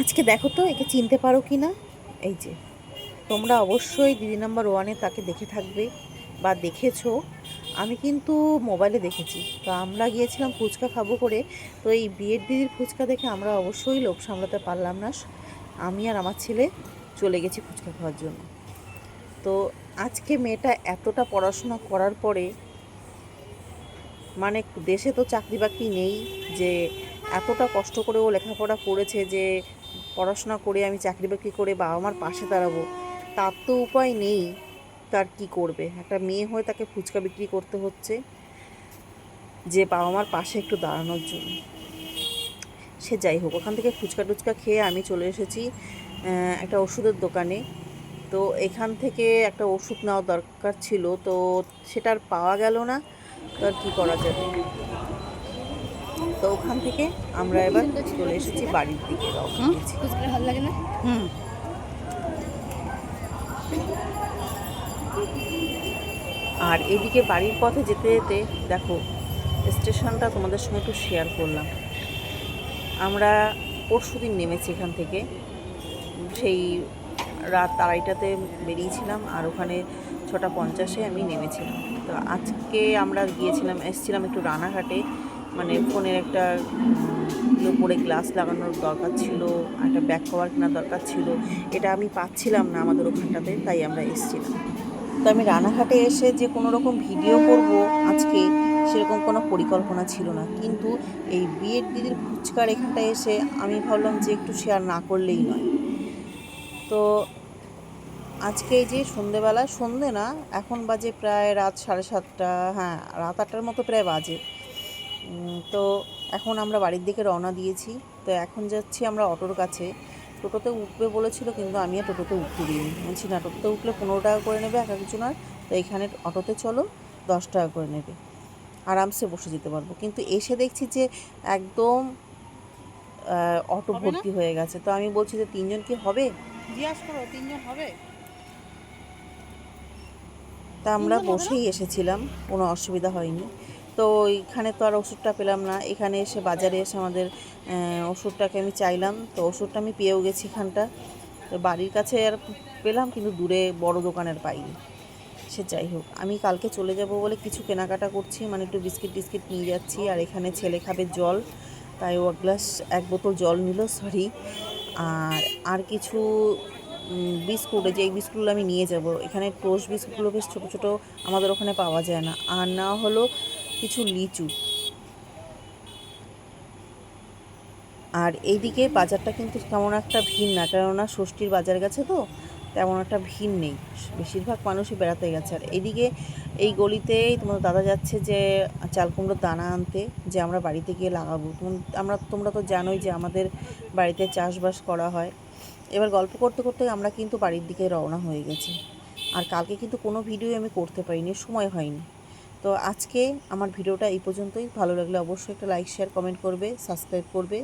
আজকে দেখো তো, একে চিনতে পারো কি না এই যে, তোমরা অবশ্যই দিদি নাম্বার ওয়ানে তাকে দেখে থাকবে বা দেখেছ। আমি কিন্তু মোবাইলে দেখেছি। তো আমরা গিয়েছিলাম ফুচকা খাব করে। তো এই বিয়ের দিদির ফুচকা দেখে আমরা অবশ্যই লোভ সামলাতে পারলাম না। আমি আর আমার ছেলে চলে গেছি ফুচকা খাওয়ার জন্য। তো আজকে মেয়েটা এতটা পড়াশোনা করার পরে মানে দেশে তো চাকরি বাকরি নেই যে, এতটা কষ্ট করে ও লেখাপড়া করেছে যে পড়াশোনা করে আমি চাকরি বাকরি করে বাবা মার পাশে দাঁড়াবো, তার তো উপায় নেই, তার কি করবে? একটা মেয়ে হয়ে তাকে ফুচকা বিক্রি করতে হচ্ছে, যে বাবা মার পাশে একটু দাঁড়ানোর জন্য। সে যাই হোক, ওখান থেকে ফুচকা টুচকা খেয়ে আমি চলে এসেছি একটা ওষুধের দোকানে। তো এখান থেকে একটা ওষুধ নেওয়া দরকার ছিল, তো সেটা আর পাওয়া গেল না, তো আর কী করা যাবে? তো ওখান থেকে আমরা এবার চলে এসেছি বাড়ির দিকে ভালো লাগে না? হুম। আর এদিকে বাড়ির পথে যেতে যেতে দেখো স্টেশনটা তোমাদের সঙ্গে একটু শেয়ার করলাম। আমরা পরশু দিন নেমেছি এখান থেকে। সেই রাত আড়াইটাতে বেরিয়েছিলাম আর ওখানে ছটা পঞ্চাশে আমি নেমেছিলাম। তো আজকে আমরা গিয়েছিলাম এসেছিলাম একটু রানাঘাটে। মানে ফোনের একটা উপরে গ্লাস লাগানোর দরকার ছিল, একটা ব্যাক কভার কেনার দরকার ছিল। এটা আমি পাচ্ছিলাম না আমাদের ওখানটাতে, তাই আমরা এসেছিলাম। তো আমি রানাঘাটে এসে যে কোনো রকম ভিডিও করব আজকে সেরকম কোনো পরিকল্পনা ছিল না। কিন্তু এই বিয়ের দিদির ফুচকার এখানটায় এসে আমি ভাবলাম যে একটু শেয়ার না করলেই নয়। তো আজকে যে সন্ধেবেলা, সন্ধে না, এখন বাজে প্রায় রাত সাড়ে সাতটা হ্যাঁ রাত আটটার মতো প্রায় বাজে। তো এখন আমরা বাড়ির দিকে রওনা দিয়েছি। তো এখন যাচ্ছি আমরা অটোর কাছে। টোটোতে উঠবে বলেছিল কিন্তু আমি আর টোটোতে উঠতে দিইনি। বলছি না টোটোতে উঠলে পনেরো টাকা করে নেবে এক একজনের তো এখানে অটোতে চলো দশ টাকা করে নেবে। আরামসে বসে যেতে পারব। কিন্তু এসে দেখছি যে একদম অটো ভর্তি হয়ে গেছে। তো আমি বলছি যে তিনজন কি হবে? জিজ্ঞাস করো তিনজন হবে? তা আমরা? বসেই এসেছিলাম। কোনো অসুবিধা হয়নি। তো এখানে তো আর ওষুধটা পেলাম না। এখানে এসে বাজারে এসে আমাদের ওষুধটাকে আমি চাইলাম। তো ওষুধটা আমি পেয়েও গেছি এখানটা। তো বাড়ির কাছে আর পেলাম, কিন্তু দূরে বড় দোকানের পাইনি। সে যাই হোক, আমি কালকে চলে যাব বলে কিছু কেনাকাটা করছি। মানে একটু বিস্কিট টিস্কিট নিয়ে যাচ্ছি। আর এখানে ছেলে খাবে জল। তাই ও এক গ্লাস, এক বোতল জল নিল সরি আর আর কিছু বিস্কুট যে এই বিস্কুটগুলো আমি নিয়ে যাব। এখানে টোস্ট বিস্কুটগুলো বেশ ছোটো ছোটো, আমাদের ওখানে পাওয়া যায় না। আর না হলো কিছু লিচু আর এইদিকে বাজারটা কিন্তু তেমন একটা ভিড় না, কেননা ষষ্ঠীর বাজার গেছে তো, তেমন একটা ভিড় নেই। বেশিরভাগ মানুষই বেড়াতে গেছে। আর এইদিকে এই গলিতেই তোমার দাদা যাচ্ছে যে, চাল কুমড়োর দানা আনতে, যে আমরা বাড়িতে গিয়ে লাগাবো। আমরা, তোমরা তো জানোই যে আমাদের বাড়িতে চাষবাস করা হয়। এবার গল্প করতে করতে আমরা কিন্তু বাড়ির দিকে রওনা হয়ে গেছি। আর কালকে কিন্তু কোনো ভিডিও আমি করতে পারিনি, সময় হয়নি। তো আজকে আমার ভিডিওটা এই পর্যন্তই। ভালো লাগলে অবশ্যই একটা লাইক শেয়ার কমেন্ট করবে সাবস্ক্রাইব করবে।